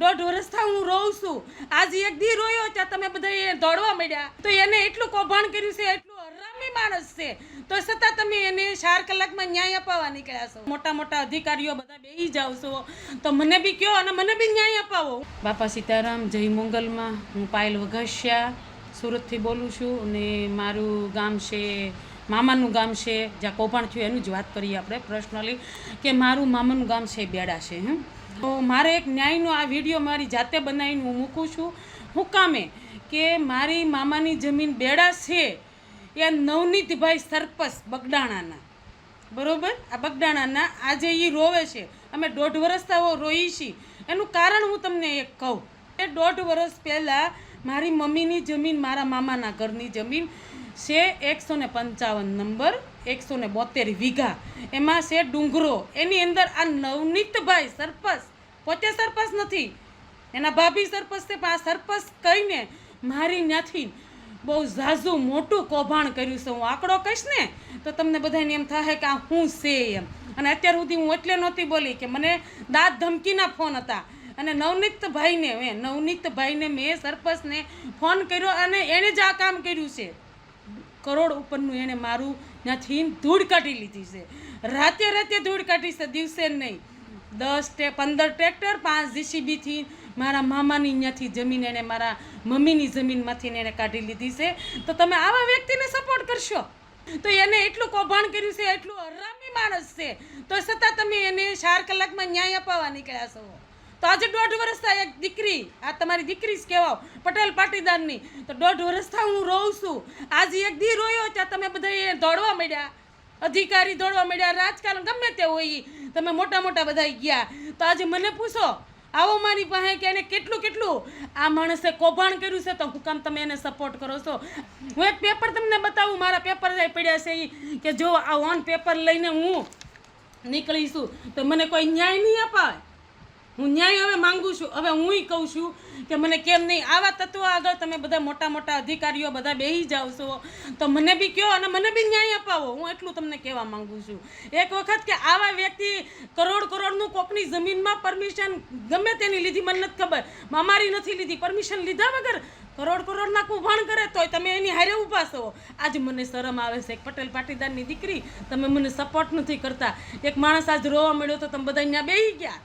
દોઢ વર્ષથી હું રોઉં છું. આજે એક દી રોયો ત્યાં તમે બધા એ દોડવા મળ્યા તો એને એટલું કૌભાંડ કર્યું છે, એટલું હરામી માણસ છે. તો છતાં તમે એને ચાર કલાકમાં ન્યાય અપાવવા નીકળ્યા છો. મોટા મોટા અધિકારીઓ બધા બેહી જાવ છો. તો મને બી કયો અને મને બી ન્યાય અપાવો. બાપા સીતારામ, જય મંગલમાં. હું પાયલ વઘસિયા સુરતથી બોલું છું અને મારું ગામ છે, મામાનું ગામ છે. જ્યાં કૌભાંડ થયું એનું જ વાત કરીએ આપણે પર્સનલી કે મારું મામાનું ગામ છે બેડા છે, હમ. તો મારે એક ન્યાયનો આ વીડિયો મારી જાતે બનાવીને હું મૂકું છું. હું કામે કે મારી મામાની જમીન બેડા છે એ નવનીતભાઈ સરપસ બગડાણાના. બરોબર? આ બગડાણાના આજે એ રોવે છે. અમે દોઢ વર્ષ તાવો રોઈ છીએ એનું કારણ હું તમને એક કહું. એ દોઢ વર્ષ પહેલાં મારી મમ્મીની જમીન મારા મામાના ઘરની જમીન છે એકસો ને પંચાવન નંબર, એકસો ને બોતેર વીઘા. એમાં છે ડુંગરો. એની અંદર આ નવનીતભાઈ સરપંચ. પોતે સરપંચ નથી. એના ભાભી સરપંચ છે, પણ આ સરપંચ કહીને મારી ત્યાંથી બહુ ઝાઝું મોટું કૌભાંડ કર્યું છે. હું આંકડો કહીશ ને, તો તમને બધાને એમ થાય કે આ હું છે એમ. અને અત્યાર સુધી હું એટલે નહોતી બોલી કે મને દાંત ધમકીના ફોન હતા. અને નવનીતભાઈને મેં નવનીતભાઈને મેં સરપંચને ફોન કર્યો અને એણે જ આ કામ કર્યું છે. કરોડ ઉપરનું એણે મારું ત્યાંથી ધૂળ કાઢી લીધી છે. રાતે રાતે ધૂળ કાઢી છે, દિવસે નહીં. દસ ટે, પંદર ટ્રેક્ટર, પાંચ જીસીબીથી મારા મામાની ત્યાંથી જમીન એને મારા મમ્મીની જમીનમાંથી એને કાઢી લીધી છે. તો તમે આવા વ્યક્તિને સપોર્ટ કરશો? તો એને એટલું કૌભાંડ કર્યું છે, એટલું હરામી માણસ છે. તો છતાં તમે એને ચાર કલાકમાં ન્યાય અપાવવા નીકળ્યા છો. તો આજે દોઢ વર્ષથી એક દીકરી. આ તમારી દીકરી જ કહેવાઓ. પટેલ પાટીદારની. તો દોઢ વર્ષથી હું રોઉં છું. આજે એક દી રોયો ત્યાં તમે બધા દોડવા મળ્યા અધિકારી દોડવા મળ્યા રાજકારણ ગમે તે હોય. તમે મોટા મોટા બધા ગયા. તો આજે મને પૂછો, આવો મારી પાસે કે એને કેટલું કેટલું? આ માણસે કૌભાંડ કર્યું છે તો હું કામ તમે એને સપોર્ટ કરો છો? હું એક પેપર તમને બતાવું. મારા પેપર પડ્યા છે એ કે જો આ ઓન પેપર લઈને હું નીકળીશું તો મને કોઈ ન્યાય નહીં અપાય. હું ન્યાય હવે માંગુ છું. હવે હુંય કહું છું કે મને કેમ નહીં? આવા તત્વો આગળ તમે બધા મોટા મોટા અધિકારીઓ બધા બેસી જાઓ છો. તો મને બી કહો અને મને બી ન્યાય અપાવો. હું એટલું તમને કહેવા માંગુ છું. એક વખત કે આવા વ્યક્તિ કરોડ કરોડનું કોકની જમીનમાં પરમિશન ગમે તેની લીધી, મને નથી ખબર. અમારી નથી લીધી. પરમિશન લીધા વગર કરોડ કરોડના કૌભાંડ કરે તોય તમે એની હારે ઊભા છો. આજ મને શરમ આવે છે. એક પટેલ પાટીદારની દીકરી, તમે મને સપોર્ટ નથી કરતા. એક માણસ આજ રોવા મળ્યો તો તમે બધા અહીંયા બેસી ગયા.